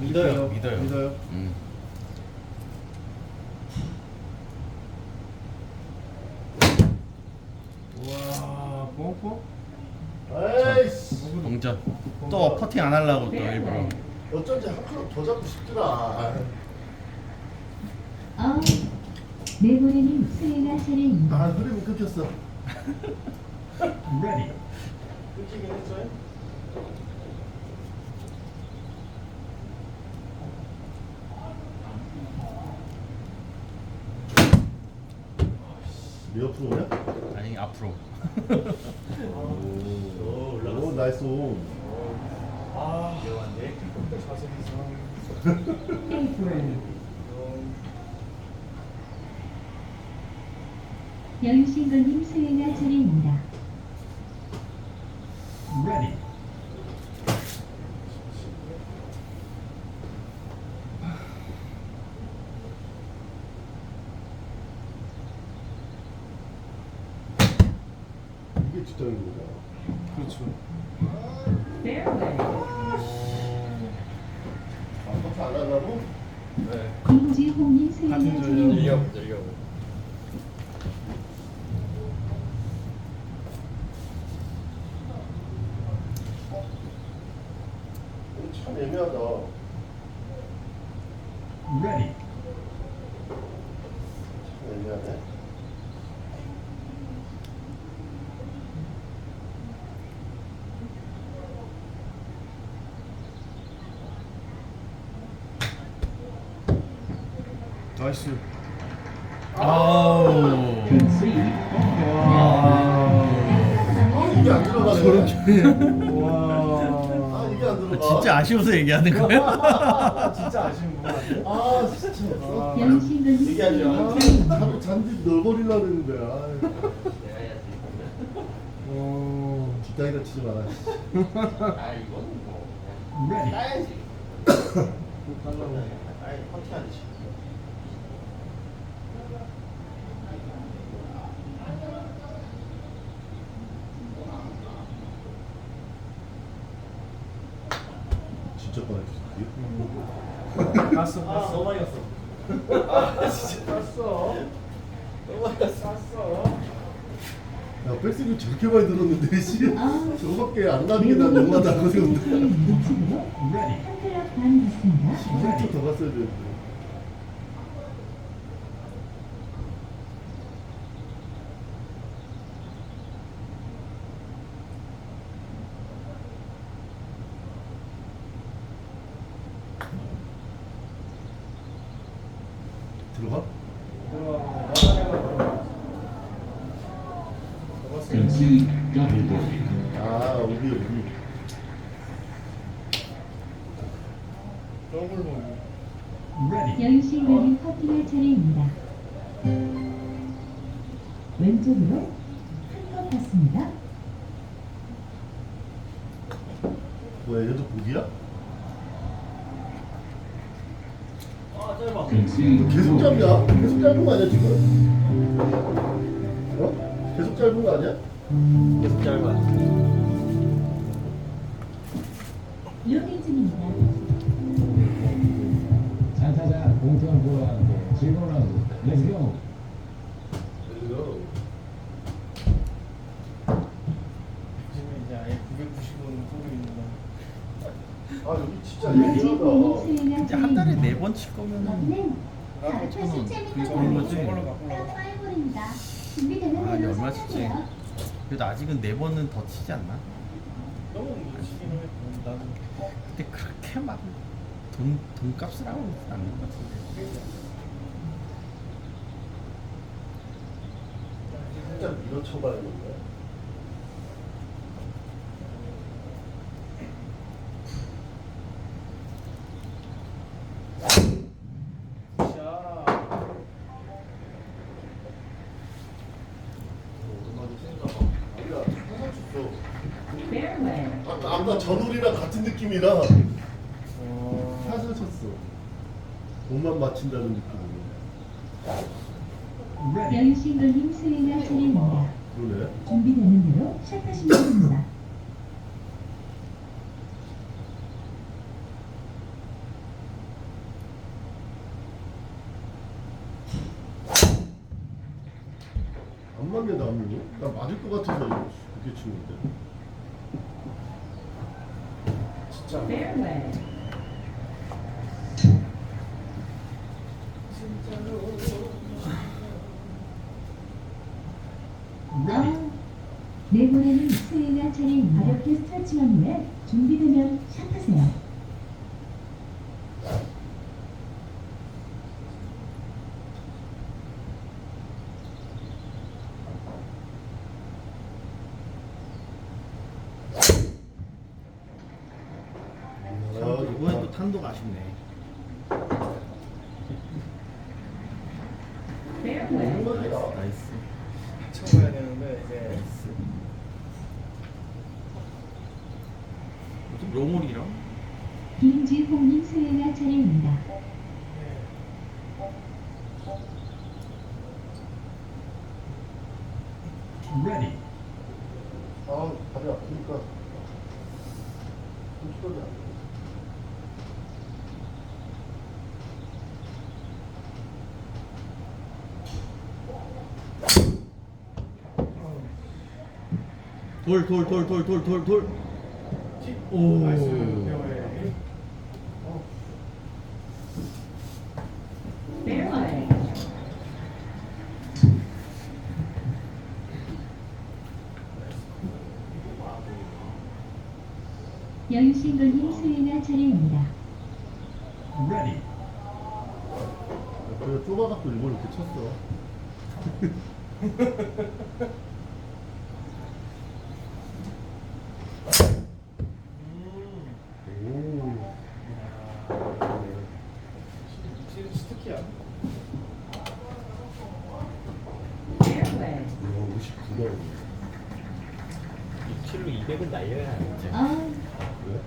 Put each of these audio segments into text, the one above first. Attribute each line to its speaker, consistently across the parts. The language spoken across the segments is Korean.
Speaker 1: 믿어요. 믿어요.
Speaker 2: 믿어요.
Speaker 1: 음.
Speaker 2: 와.
Speaker 3: 에이씨
Speaker 1: 동전. 또 퍼팅 안 하려고 또 일부러.
Speaker 3: 어쩐지 한 클럽 더 잡고 싶더라
Speaker 4: 어, 네모네님 수행할 차례입니다.
Speaker 3: 아 흐름이 끊겼어
Speaker 2: Ready.
Speaker 3: 끊기긴 했어요? 내 옆으로냐?
Speaker 1: 아니 앞으로.
Speaker 3: 오, 오 나이스 온.
Speaker 2: 아,
Speaker 3: 위험한데?
Speaker 2: 자세 이상.
Speaker 4: 테이블. 여유신거님 수행할 차례입니다.
Speaker 2: Ready.
Speaker 3: 이게 뒷땅인 거야.
Speaker 2: 그렇죠.
Speaker 3: 아, 커트 안 하려고?
Speaker 4: 김지홍님 수행할
Speaker 2: 같은
Speaker 4: 차례입니다.
Speaker 3: 이거 참 애매하다.
Speaker 2: Ready.
Speaker 3: 참 애매하네.
Speaker 2: 나이스.
Speaker 1: 아우.
Speaker 3: 아, 이게 안 들어가네.
Speaker 2: 저렇게. 와.
Speaker 3: 아, 이게 안 들어가.
Speaker 1: 진짜 아쉬워서 얘기하는 거야?
Speaker 2: 아, 진짜 아쉬운 거 같아.
Speaker 3: 아, 진짜.
Speaker 2: 아.
Speaker 4: 여유신거님
Speaker 3: 얘기하지 마. 잔- 잔디 넣어버리려고 했는데. 아,
Speaker 2: 어.
Speaker 3: 뒷땅이다 치지 마라.
Speaker 5: 아 이거는 뭐 그냥
Speaker 2: Ready.
Speaker 5: 따야지
Speaker 2: 꼭 달라고.
Speaker 5: 아예 퍼팅하듯이
Speaker 3: 진짜 꺼냈지.
Speaker 2: 갔어, 갔어. 너무 많이 갔어. 아, 진짜 갔어. 너무 많이 갔어.
Speaker 3: 야, 백스윙 저렇게 많이 들었는데, 씨.
Speaker 4: 아.
Speaker 3: 저거밖에 안 나는 게난 너무하다고 생각한다.
Speaker 4: 위치로
Speaker 2: Ready.
Speaker 4: 한 클럽 반 갔습니다.
Speaker 3: 10초 더 갔어야 되는데. 들어가?
Speaker 2: 들어가고 나가냐가 들어가.
Speaker 6: Double bogey.
Speaker 3: 아, 우리, 우리.
Speaker 2: 더블 보기. Ready.
Speaker 4: 여유신거님 퍼팅할 차례입니다. 왼쪽으로 한컵 갔습니다.
Speaker 3: 뭐야, 얘도 복이야?
Speaker 6: Concede
Speaker 3: 계속
Speaker 6: bogey.
Speaker 3: 짧냐? 계속 짧은 거 아니야, 지금? 어? 계속 짧은 거 아니야?
Speaker 5: 계속 짧아
Speaker 4: 로딩 중입니다.
Speaker 6: 잘 타자 공평 보호하는데 즐거운 라운드. Let's go.
Speaker 2: 지금 이제 아예 995는 소리입니다.
Speaker 3: 아, 여기 진짜 예민하다.
Speaker 1: 이제 한 달에. 네 번 칠 거면은
Speaker 4: 네. 자,
Speaker 1: 나도 저는 거지.
Speaker 2: 저걸로.
Speaker 4: 파이볼입니다.
Speaker 1: 아, 이게 얼마?
Speaker 4: 시작하세요.
Speaker 1: 그래도 아직은 네 번은 더 치지 않나? 근데 그렇게 막 돈, 돈값을 하고 않는 것 같은데.
Speaker 3: 진짜 밀어쳐봐야겠네.
Speaker 2: 자.
Speaker 3: 아까 전울이랑 같은 느낌이라
Speaker 2: 어...
Speaker 3: 사서 쳤어. 몸만 맞친다는 느낌으로.
Speaker 4: 연신도님 수행하 진행입니다.
Speaker 3: 그러네.
Speaker 4: 준비되는 대로 샷하시면 됩니다.
Speaker 3: 안 맞는다, 아무나 맞을 것 같은데 이렇게 치는데.
Speaker 4: 내보내는 수혜가 차례입니다. 가볍게 스트레칭한 후에 준비되면 샷하세요.
Speaker 3: 아,
Speaker 1: 탄도가 아쉽네. 나이스.
Speaker 2: 쳐봐야 되는데 이제
Speaker 1: 무슨 로몰이랑?
Speaker 4: 김지홍님 수혜가 차례입니다.
Speaker 6: Ready.
Speaker 3: 아 다리 아프니까 손가락이 안 돼.
Speaker 1: 돌, 돌, 돌, 돌, 돌, 돌, 돌. 오.
Speaker 4: 연신걸님 수혜가 차례입니다.
Speaker 6: Ready.
Speaker 3: 그래 좁아갖고 일본 이렇게 쳤어 오
Speaker 2: 지금 스티키야.
Speaker 4: Fairway.
Speaker 3: 이거 59도
Speaker 5: 6kg 200은 날려야 하는데.
Speaker 4: 아,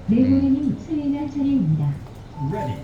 Speaker 4: 내보내는 수혜가 차례입니다.
Speaker 6: Ready.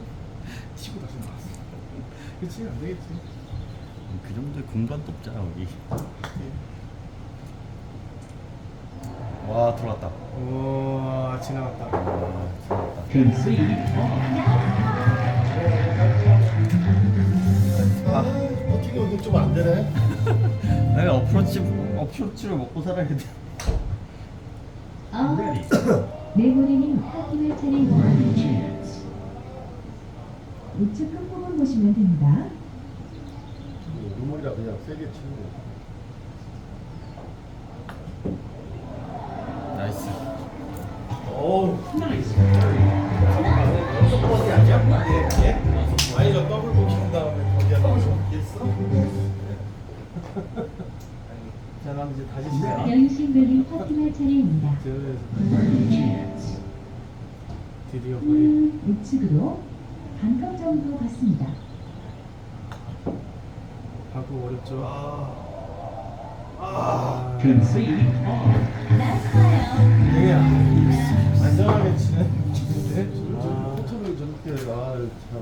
Speaker 2: 치고 다시 나왔어. 그치 안 되겠지.
Speaker 1: 그 정도의 공간도 없잖아, 우리. 와, 들어왔다.
Speaker 2: 오 지나갔다.
Speaker 1: 와, 들어왔다.
Speaker 6: Concede.
Speaker 3: 아, 퍼팅이 오늘 좀안 되네.
Speaker 1: 내가 어프로치 어프로치를 먹고 살아야 돼.
Speaker 4: 어, 네모네님 확인할 차례입니다. 우측 끝부분 보시면 됩니다.
Speaker 3: 눈물이라 그냥 세게 치는 거.
Speaker 1: 나이스.
Speaker 2: 어우.
Speaker 3: 아니 저 더블 보킹 다음에 거기 하나 있어?
Speaker 2: 자, 그럼 이제 다시 시작.
Speaker 4: 연신별님 확인할 차례입니다.
Speaker 2: 그래서 드디어 거의
Speaker 4: 음, 우측으로 반컵 정도 갔습니다.
Speaker 2: 바꾸 어렵죠.
Speaker 3: 아,
Speaker 6: Concede.
Speaker 2: 되게 안전하게 치는 기분인데. 아,
Speaker 3: 포트를 저렇게 아 참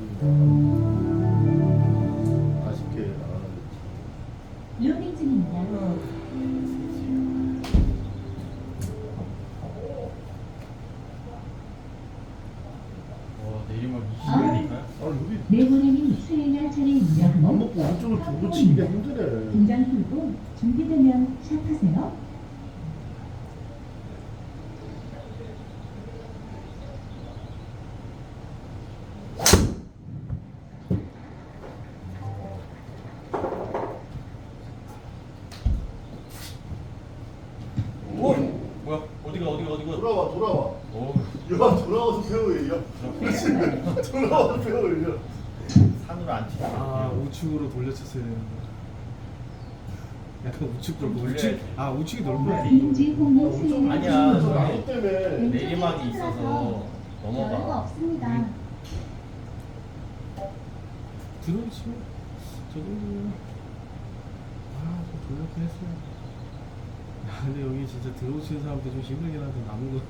Speaker 4: 네모네님 수행할 차례입니다.
Speaker 3: 안 먹고 오른쪽을 두고 치기가 힘드네.
Speaker 4: 긴장 풀고 준비되면 시작하세요.
Speaker 1: 오 뭐야 어디가 어디가 어디가.
Speaker 3: 돌아와 돌아와.
Speaker 1: 오
Speaker 3: 야 돌아와서 배우예요. 돌아와서 배우예요.
Speaker 1: 산으로 안 치지.
Speaker 2: 아 우측으로 돌려쳤어야 되는데. 약간 우측 돌고
Speaker 1: 돌려야
Speaker 2: 우측
Speaker 1: 돼.
Speaker 2: 아 우측이 넓어.
Speaker 4: 임지홍님 수행할
Speaker 1: 아니야,
Speaker 4: 차례입니다.
Speaker 3: 나무 때문에
Speaker 1: 내리막이 있어서
Speaker 7: 여유가
Speaker 1: 넘어가.
Speaker 7: 없습니다.
Speaker 1: 음.
Speaker 2: 들어오시면 저 정도면 아좀 돌렸긴 했어요. 야, 근데 여기 진짜 들어오시는 사람들 좀 힘들긴 하다 남은 거.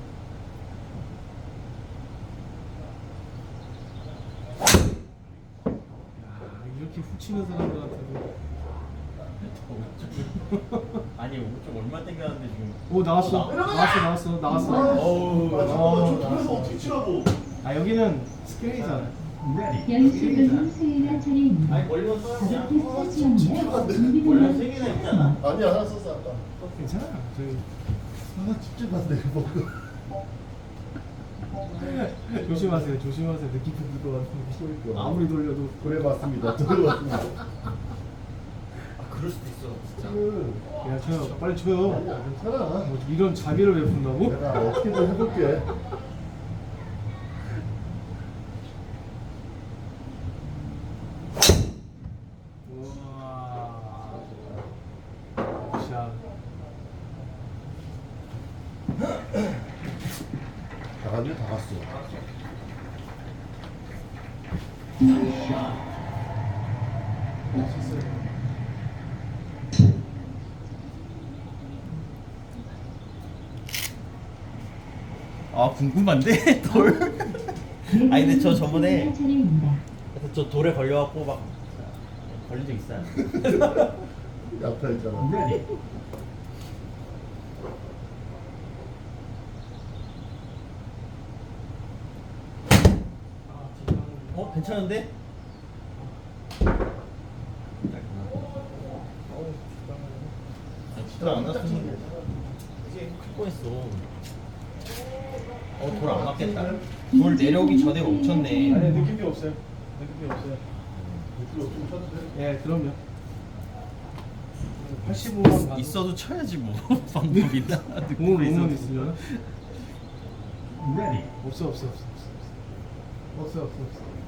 Speaker 2: 야 이렇게 훅 치는 사람들한테도
Speaker 1: 아니 오른쪽 얼마 땡겼는데 지금.
Speaker 2: 오 나왔어 나왔어 나왔어 나왔어.
Speaker 1: 어우.
Speaker 3: 아 잠깐만 저 돌려서 어떻게 치라고?
Speaker 2: 아 여기는
Speaker 4: 수행할 차례입니다.
Speaker 1: 아니 멀리서 써야 그냥.
Speaker 4: 스치었네.
Speaker 1: 원래 세 개나. 있잖아.
Speaker 3: 아니야 하나 썼어 아까.
Speaker 2: 괜찮아.
Speaker 3: 아 집중 안 돼. 뭐
Speaker 2: 조심하세요. 조심하세요. 느낌 풀릴 것 같은데.
Speaker 3: 그러니까.
Speaker 2: 아무리 돌려도
Speaker 3: 그래 맞습니다. 그래 맞습니다.
Speaker 1: 아 그럴 수도 있어 진짜.
Speaker 3: 음,
Speaker 2: 그냥 쳐요. 빨리 쳐요.
Speaker 3: 아니야 괜찮아.
Speaker 2: 뭐 이런 자비를 베푼다고?
Speaker 3: 내가 어떻게든 해볼게.
Speaker 2: 우와. 샷.
Speaker 3: 나갔네 다 갔어.
Speaker 1: 아 궁금한데 돌. 아니, 근데 저 저번에-. 그래서 저 돌에 걸려갖고 막 걸린 적 있어요.
Speaker 3: 약타 있잖아.
Speaker 1: 괜찮은데? 진짜 안 났으면 이게 클 뻔했어. 어돌 안 맞겠다. 돌 내려오기 전에 멈췄네.
Speaker 2: 아니 느낌이 없어요. 느낌이 없어요. 예, 그럼요. 85만 가도
Speaker 1: 있어도 쳐야지 뭐 방법 있나?
Speaker 2: 오늘 오면 있으면. 없어 없어 없어 없어 없어 없어 없어.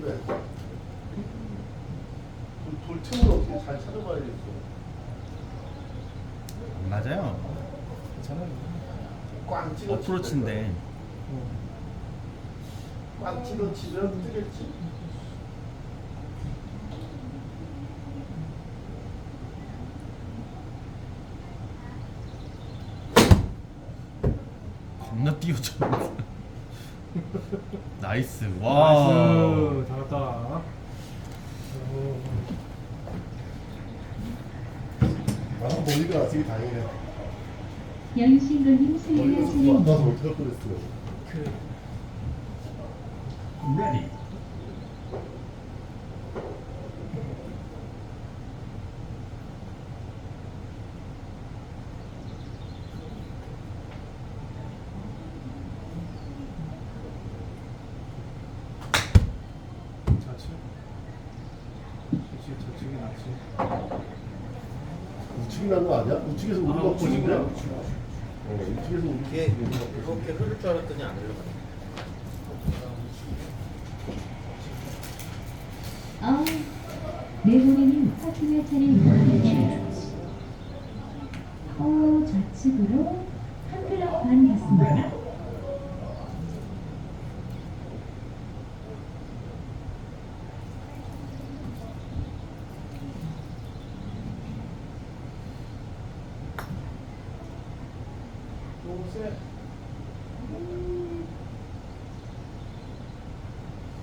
Speaker 3: 집에. 돌, 돌 틈을 어떻게 잘 찾아봐야겠어.
Speaker 1: 안 맞아요.
Speaker 2: 괜찮아요.
Speaker 3: 꽝 찍어.
Speaker 1: 어프로치인데.
Speaker 2: 어.
Speaker 3: 꽝 찍어 치면 뜨겠지.
Speaker 1: 겁나 뛰어져. 나이스. 와.
Speaker 2: 나이스. 잘했다. 오.
Speaker 3: 아 머리가 나서기 다행이네. 머리가 안 나서 할 뻔했어.
Speaker 2: 그
Speaker 1: Ready.
Speaker 2: 좌측. 그치, 좌측이 낫지.
Speaker 3: 우측이 난 거 아니야? 우측에서 우리가
Speaker 2: 아,
Speaker 3: 보는 거야.
Speaker 2: 우측이구나.
Speaker 3: 어, 우측에서 우리
Speaker 5: 그렇게 흐를 줄 알았더니 안 흘러가네.
Speaker 4: 아, 내보내는 파킹할 차례입니다. 어, 좌측으로 한 클럽 반 갔습니다.
Speaker 2: 너무 세.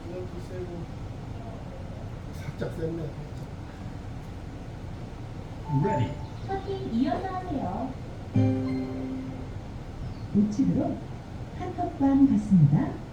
Speaker 2: 이것도 세고.
Speaker 3: 살짝 쎘네.
Speaker 1: Ready.
Speaker 7: 퍼팅 이어서 하세요.
Speaker 4: 우측으로 한컵반 갔습니다.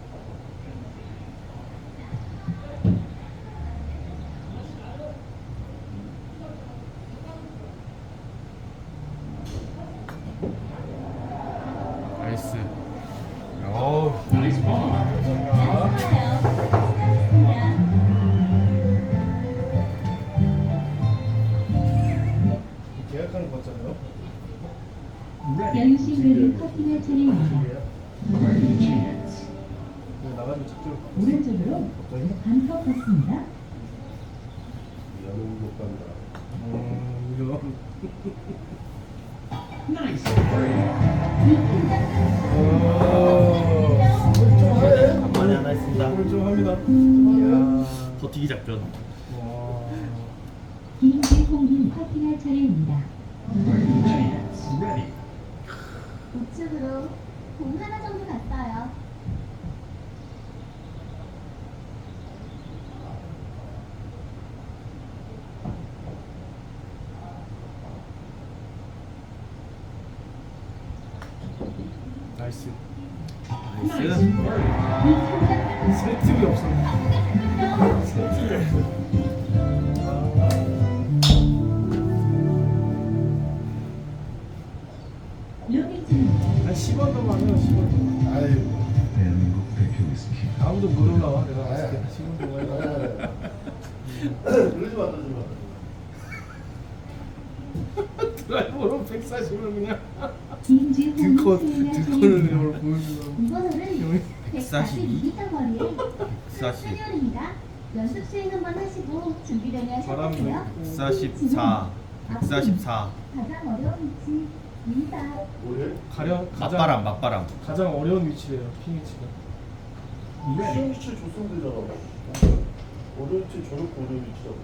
Speaker 3: 간다.
Speaker 2: 어, 이거.
Speaker 1: Nice birdie.
Speaker 2: 어.
Speaker 5: 간만에 하나 했습니다.
Speaker 2: 오늘 좀 합니다. 이야.
Speaker 5: 버티기 작전.
Speaker 2: 와.
Speaker 4: 김재홍님 커팅할 차례입니다.
Speaker 7: 우측으로 공 하나 정도 갔어요.
Speaker 2: 나이스.
Speaker 1: Nice birdie.
Speaker 2: 세 틈이 없었네. 세 틈이 없어.
Speaker 4: 루비츠입니다.
Speaker 2: 한 10원 더만 해요, 10원 더.
Speaker 3: 아이고.
Speaker 2: 아무도 못 올라와, 내가 봤을 때. 10원 더만.
Speaker 3: 그러지 마, 그러지 마.
Speaker 2: 드라이버로 140을 그냥 등컷, 등컷을
Speaker 7: 142m 거리에
Speaker 5: 140.
Speaker 7: 스리홀입니다. 연습 스윙 한번 하시고 준비되면.
Speaker 2: 있고.
Speaker 5: 144. 144.
Speaker 7: 가장 어려운 위치 위다.
Speaker 3: 뭐해?
Speaker 2: 가령 가장,
Speaker 5: 맞바람, 맞바람.
Speaker 2: 가장 어려운 위치래요, 핑 위치가.
Speaker 1: Ready.
Speaker 3: 시험 위치 줬으면 되잖아. 어려운 위치 저렇게 어려운 위치라고.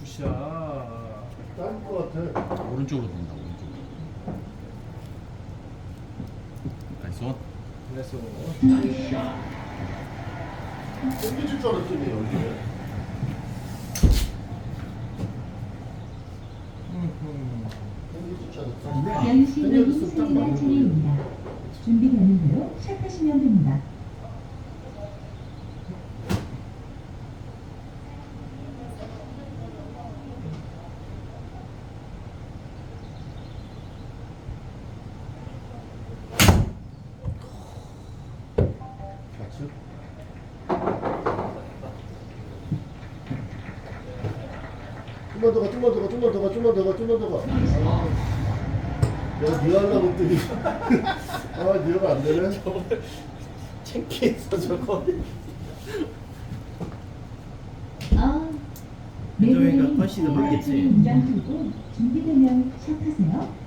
Speaker 2: 굿샷.
Speaker 3: 짧을 것 같아.
Speaker 5: 오른쪽으로 돈다, 오른쪽으로. 나이스 원.
Speaker 2: 그래서.
Speaker 3: 땡겨질 줄 알았더니 여기에.
Speaker 2: 음흠.
Speaker 3: 땡겨질 줄 알았어.
Speaker 1: Ready.
Speaker 4: 여유신들이 수행할 차례입니다. 준비되는 대로 시작하시면 됩니다.
Speaker 3: 좌측. 좀만 더 가, 좀만 더 가, 좀만 더 가, 좀만 더 가, 좀만 더 가. 아, 내가 니가 하려고 했더니 아, 니가 안 되네.
Speaker 5: 창피해서 저거.
Speaker 4: 아, 수행할
Speaker 5: 받겠지?
Speaker 4: 차례 인장 들고 준비되면 시작하세요.